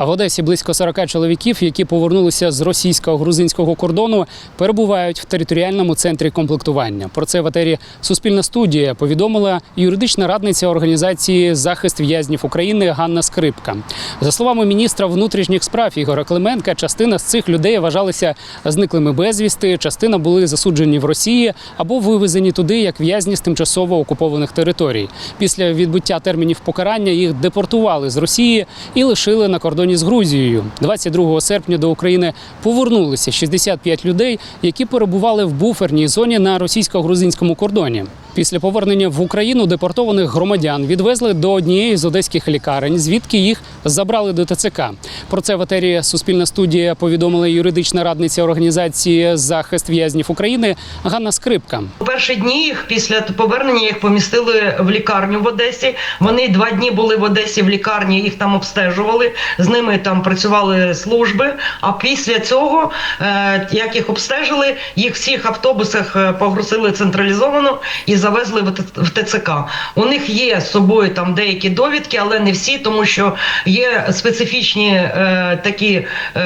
А в Одесі близько 40 чоловіків, які повернулися з російсько-грузинського кордону, перебувають в територіальному центрі комплектування. Про це в етері Суспільна студія повідомила юридична радниця організації Захист в'язнів України Ганна Скрипка. За словами міністра внутрішніх справ Ігоря Клименка, частина з цих людей вважалися зниклими безвісти, частина були засуджені в Росії або вивезені туди як в'язні з тимчасово окупованих територій. Після відбуття термінів покарання їх депортували з Росії і лишили на кордоні з Грузією. 22 серпня до України повернулися 65 людей, які перебували в буферній зоні на російсько-грузинському кордоні. Після повернення в Україну депортованих громадян відвезли до однієї з одеських лікарень, звідки їх забрали до ТЦК. Про це в етері Суспільна студія повідомила юридична радниця організації Захист в'язнів України Ганна Скрипка. У перші дні їх після повернення їх помістили в лікарню в Одесі. Вони два дні були в Одесі в лікарні, їх там обстежували. З ними там працювали служби. А після цього, е, як їх обстежили, їх всіх автобусах е, погрузили централізовано і завезли в ТЦК. У них є з собою там деякі довідки, але не всі, тому що є специфічні е, такі е,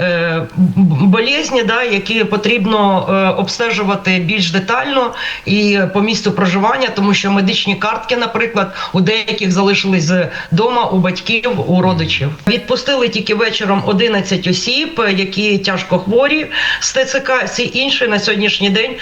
е, болезні, да, які потрібно е, обстежувати більш детально і по місцю проживання, тому що медичні картки, наприклад, у деяких залишились вдома у батьків, у родичів. Відпустили тільки вечором 11 осіб, які тяжко хворі з ТЦК. Всі інші на сьогоднішній день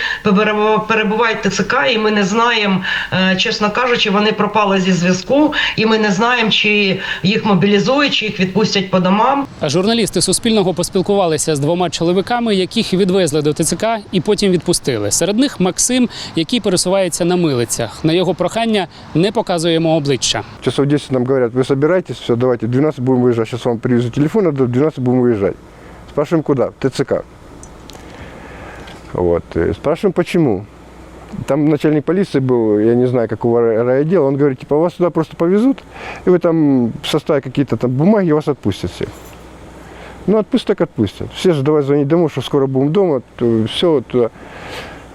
перебувають в ТЦК, і ми не знаємо, е, чесно кажучи, вони пропали зі зв'язку, і ми не знаємо, чи їх мобілізують, чи їх відпустять по домам. А Журналісти Суспільного поспілкувалися з двома чоловіками, яких відвезли до ТЦК і потім відпустили. Серед них Максим, який пересувається на милицях. На його прохання не показуємо обличчя. Часов 10 нам говорят, вы собираетесь, все, давайте, в 12 будем выезжать. Сейчас вам привезу телефон, а до 12 будем выезжать. Спрашиваем, куда? В ТЦК. Вот. э, Спрашиваем, почему. Там начальник полиции был, я не знаю, какого ра- райотдела, он говорит, типа, вас туда просто повезут, и вы там составите какие-то там бумаги, вас отпустят всех. Ну, отпустят, так отпустят. Все же давай звонить домой, что скоро будем дома, все туда.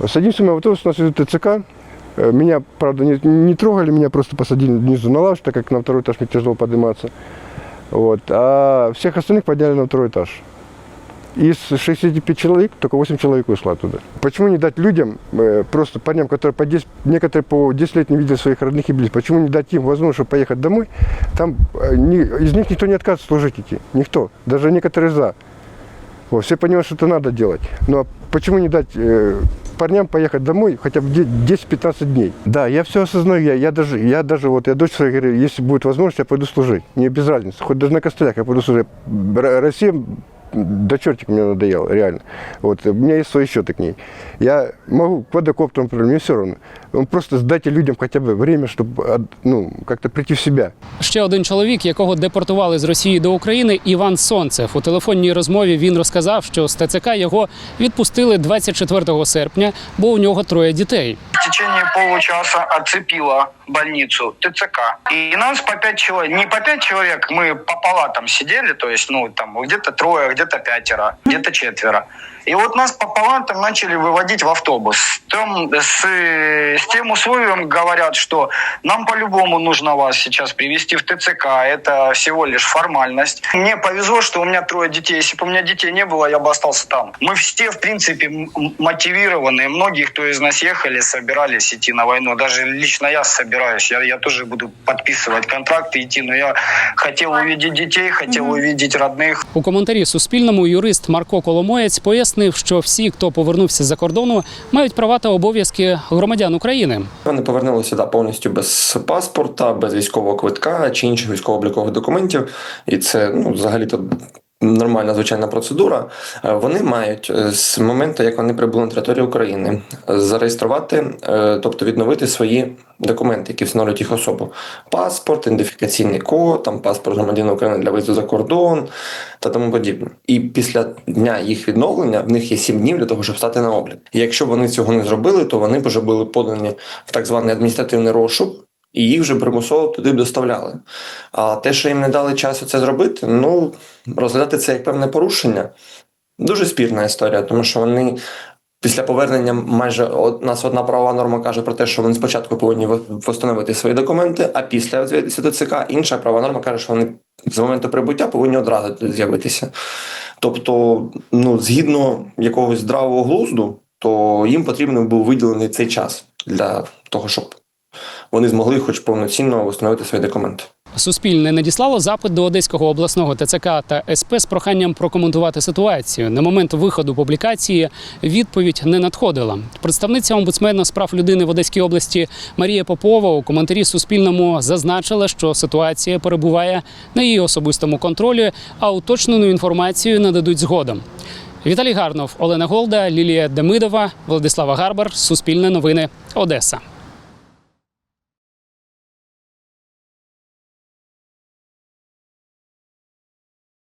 Садимся мы в автобус, нас везут в ТЦК. Э, Меня, правда, не, не трогали, меня просто посадили внизу на лавочку, так как на второй этаж мне тяжело подниматься. Вот. А всех остальных подняли на второй этаж. Из 65 человек только 8 человек ушло оттуда. Почему не дать людям, э, просто парням, которые по 10, некоторые по 10 лет не видели своих родных и близких, почему не дать им возможность, поехать домой? Там э, из них никто не отказывается служить идти. Никто. Даже некоторые за. Вот, все понимают, что это надо делать. Но а почему не дать э, парням поехать домой хотя бы де- 10-15 дней? Да, я все осознаю. Я, я, даже, я даже, вот, я дочь своей говорю, если будет возможность, я пойду служить. Мне без разницы. Хоть даже на костылях я пойду служить. Россия до чертика мне надоело, реально. Вот, у меня есть свои счеты к ней. Я могу квадрокоптером, например, мне все равно. Ну, Просто сдайте людям хотя бы время, чтобы ну, как-то прийти в себя. Ще один чоловік, якого депортували з Росії до України, Іван Сонцев. У телефонній розмові він розказав, що з ТЦК його відпустили 24 серпня, бо у нього троє дітей. в течение получаса оцепила больницу ТЦК. И нас по пять человек, не по пять человек, мы по палатам сидели, то есть, ну, там, где-то трое, где-то пятеро, где-то четверо. И вот нас по палатам начали выводить в автобус. Там с, э, с тем условием говорят, что нам по-любому нужно вас сейчас привести в ТЦК. Это всего лишь формальность. Мне повезло, что у меня трое детей. Если бы у меня детей не было, я бы остался там. Мы все, в принципе, м- м- мотивированы. Многие, кто из нас ехали, собирались идти на войну. Даже лично я собираюсь. Я, я тоже буду подписывать контракты, идти. Но я хотел увидеть детей, хотел увидеть родных. У коментарі Суспільному юрист Марко Коломоєць пояснив, що всі, хто повернувся за кордону, мають права та обов'язки громадян України. Вони повернулися да повністю без паспорта, без військового квитка чи інших військово-облікових документів. І це ну, взагалі-то нормальна звичайна процедура. Е, Вони мають е, з моменту, як вони прибули на територію України, зареєструвати, е, тобто відновити свої документи, які встановлюють їх особу: паспорт, ідентифікаційний код, там паспорт громадянина України для виїзду за кордон та тому подібне. І після дня їх відновлення в них є 7 днів для того, щоб стати на облік. І якщо вони цього не зробили, то вони вже були подані в так званий адміністративний розшук. І їх вже примусово туди доставляли. А те, що їм не дали часу це зробити, ну розглядати це як певне порушення. Дуже спірна історія, тому що вони Після повернення майже од- нас одна правова норма каже про те, що вони спочатку повинні встановити свої документи, а після з'явитися до ЦК інша правова норма каже, що вони з моменту прибуття повинні одразу з'явитися. Тобто, ну, згідно якогось здравого глузду, то їм потрібно був виділений цей час для того, щоб вони змогли хоч повноцінно встановити свої документи. Суспільне надіслало запит до Одеського обласного ТЦК та СП з проханням прокоментувати ситуацію. На момент виходу публікації відповідь не надходила. Представниця омбудсмена з прав людини в Одеській області Марія Попова у коментарі Суспільному зазначила, що ситуація перебуває на її особистому контролі, а уточнену інформацію нададуть згодом. Віталій Гарнов, Олена Голда, Лілія Демидова, Владислава Гарбар. Суспільне новини. Одеса.